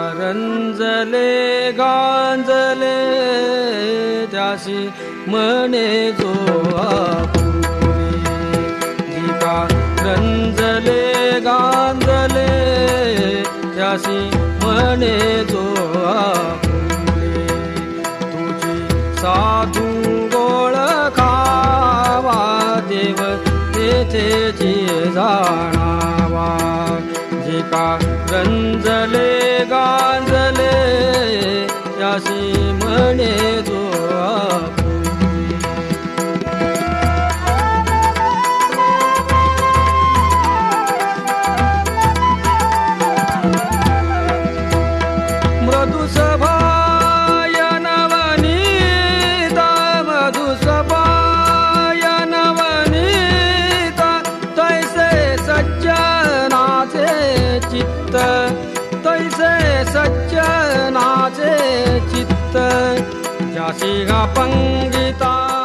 जिकारंजले गांजले त्याशी म्हणे जो आपुले गांजले त्याशी म्हणे जो आपुले तुझी साधू गोळ खावा देव तेथेची जाणावा. जे का रंजले गांजले याशी म्हणे तैसे सज्जनाचे चित्त जासी हा पंगिता